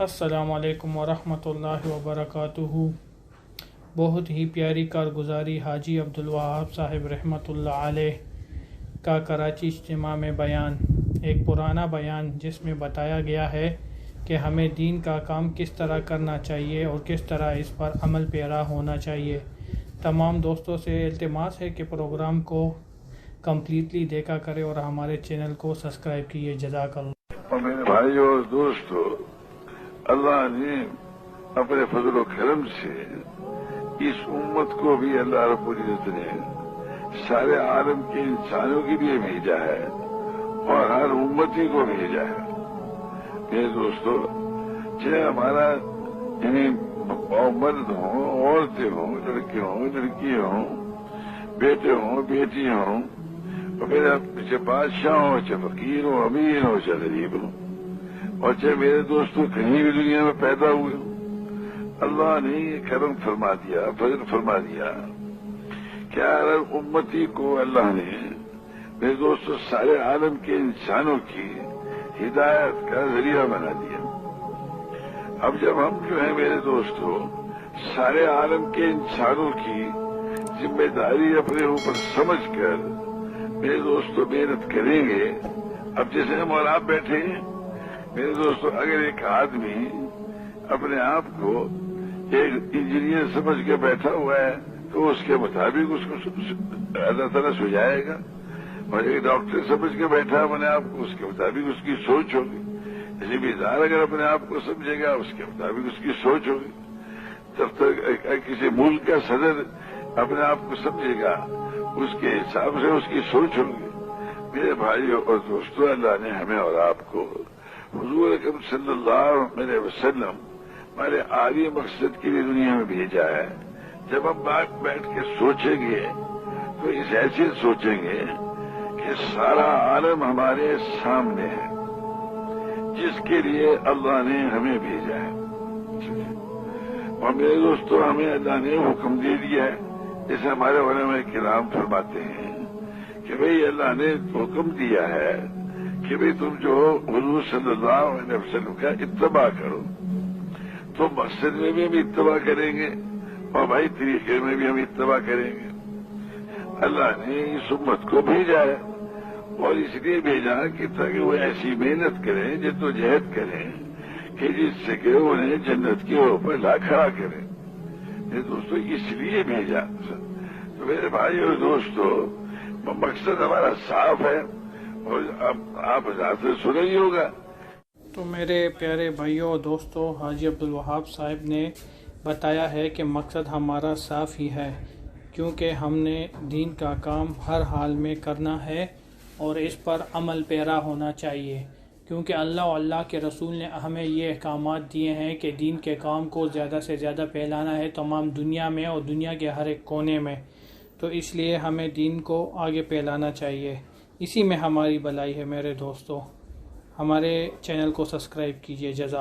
السلام علیکم ورحمۃ اللہ وبرکاتہ۔ بہت ہی پیاری کارگزاری حاجی عبدالوہاب صاحب رحمۃ اللہ علیہ کا کراچی اجتماع میں بیان۔ ایک پرانا بیان جس میں بتایا گیا ہے کہ ہمیں دین کا کام کس طرح کرنا چاہیے اور کس طرح اس پر عمل پیرا ہونا چاہیے۔ تمام دوستوں سے التماس ہے کہ پروگرام کو کمپلیٹلی دیکھا کرے اور ہمارے چینل کو سبسکرائب کیے۔ جزاک اللہ۔ اور میرے بھائی اور دوستو اللہ نے اپنے فضل و کرم سے اس امت کو بھی اللہ رب العزت نے سارے عالم کے انسانوں کے لیے بھیجا ہے اور ہر امتی کو بھیجا ہے۔ میرے دوستو، چاہے ہمارا یعنی مرد ہوں، عورتیں ہوں، لڑکے ہوں، لڑکی ہوں، بیٹے ہوں، بیٹی ہوں، اور میرا چاہے بادشاہ ہو چاہے فقیر ہو امیر ہو چاہے غریب ہو اور چاہے میرے دوستوں، کہیں بھی دنیا میں پیدا ہوئے ہوں، اللہ نے یہ کرم فرما دیا، فضل فرما دیا کہ ہر امتی کو اللہ نے میرے دوستوں سارے عالم کے انسانوں کی ہدایت کا ذریعہ بنا دیا۔ اب جب ہم جو ہیں میرے دوستوں سارے عالم کے انسانوں کی ذمہ داری اپنے اوپر سمجھ کر میرے دوستوں محنت کریں گے، اب جیسے ہم اور آپ بیٹھے ہیں میرے دوستوں اگر ایک آدمی اپنے آپ کو ایک انجینئر سمجھ کے بیٹھا ہوا ہے، تو اس کے مطابق اس کو اللہ تعالیٰ سجائے گا۔ اور ایک ڈاکٹر سمجھ کے بیٹھا ہے اپنے آپ کو، اس کے مطابق اس کی سوچ ہوگی۔ اسی بیدار اگر اپنے آپ کو سمجھے گا، اس کے مطابق اس کی سوچ ہوگی۔ جب تک کسی ملک کا صدر اپنے آپ کو سمجھے گا، اس کے حساب سے اس کی سوچ ہوگی۔ میرے بھائی اور دوستوں اللہ نے ہمیں اور آپ کو حضور اکرم صلی اللہ علیہ وسلم ہمارے عالی مقصد کے لیے دنیا میں بھیجا ہے۔ جب ہم بات بیٹھ کے سوچیں گے، تو اس ایسے سوچیں گے کہ سارا عالم ہمارے سامنے ہے، جس کے لیے اللہ نے ہمیں بھیجا ہے۔ اور میرے دوستوں ہمیں اللہ نے حکم دے دیا ہے۔ جیسے ہمارے علماء کرام فرماتے ہیں کہ بھئی اللہ نے حکم دیا ہے کہ بھئی تم جو حضور صلی اللہ علیہ وسلم کا اتباع کرو۔ تو مسجد میں بھی ہم اتباع کریں گے، اور بھائی طریقے میں بھی ہم اتباع کریں گے۔ اللہ نے اس امت کو بھیجا ہے، اور اس لیے بھیجا کہ تاکہ وہ ایسی محنت کریں، جد و جہد کریں کہ جس سے کہ انہیں جنت کے اوپر لا کھڑا کریں۔ میرے دوستو اس لیے بھیجا۔ تو میرے بھائی اور دوستو، مقصد ہمارا صاف ہے۔ اور آپ زیادہ سنا ہی ہوگا۔ تو میرے پیارے بھائیوں اور دوستوں حاجی عبدالوہاب صاحب نے بتایا ہے کہ مقصد ہمارا صاف ہی ہے، کیونکہ ہم نے دین کا کام ہر حال میں کرنا ہے اور اس پر عمل پیرا ہونا چاہیے۔ کیونکہ اللہ و اللہ کے رسول نے ہمیں یہ احکامات دیے ہیں کہ دین کے کام کو زیادہ سے زیادہ پھیلانا ہے تمام دنیا میں اور دنیا کے ہر ایک کونے میں۔ تو اس لیے ہمیں دین کو آگے پھیلانا چاہیے۔ اسی میں ہماری بلائی ہے میرے دوستوں ہمارے چینل کو سبسکرائب کیجیے جزاک